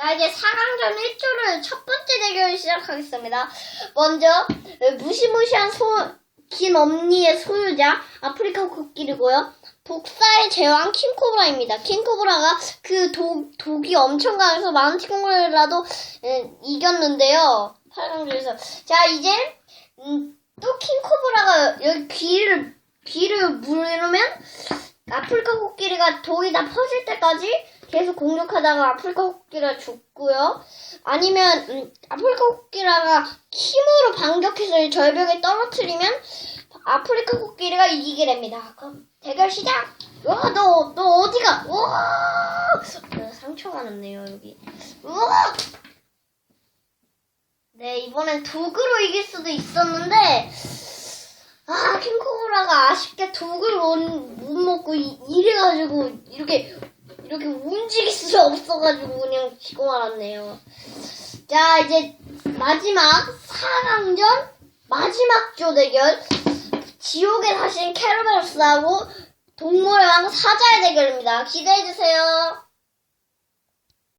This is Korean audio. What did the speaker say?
자, 이제 4강전 1조를 첫 번째 대결 시작하겠습니다. 먼저, 무시무시한 소, 긴 엄니의 소유자, 아프리카 코끼리고요. 독사의 제왕 킹코브라입니다. 킹코브라가 그 독, 독이 엄청 강해서 많은 친구들라도 에, 이겼는데요. 8강전에서. 자, 이제, 음, 또 킹코브라가 여기 귀를, 귀를 물으면 아프리카 코끼리가 독이 다 퍼질 때까지 계속 공격하다가 아프리카 코끼리가 죽고요. 아니면 음, 아프리카 코끼리가 힘으로 반격해서 이 절벽에 떨어뜨리면 아프리카 코끼리가 이기게 됩니다. 그럼 대결 시작! 와, 너, 너 어디가? 와! 어, 상처가 났네요, 여기. 우와! 네, 이번엔 독으로 이길 수도 있었는데, 아, 킹코브라가 아쉽게 독을 못, 못 먹고 이, 이래가지고 이렇게 이렇게 움직일 수 없어가지고 그냥 지고 말았네요. 자, 이제 마지막 4강전 마지막 조 대결 지옥에 사신 캐러멜스하고 동물의 왕 사자의 대결입니다. 기대해주세요.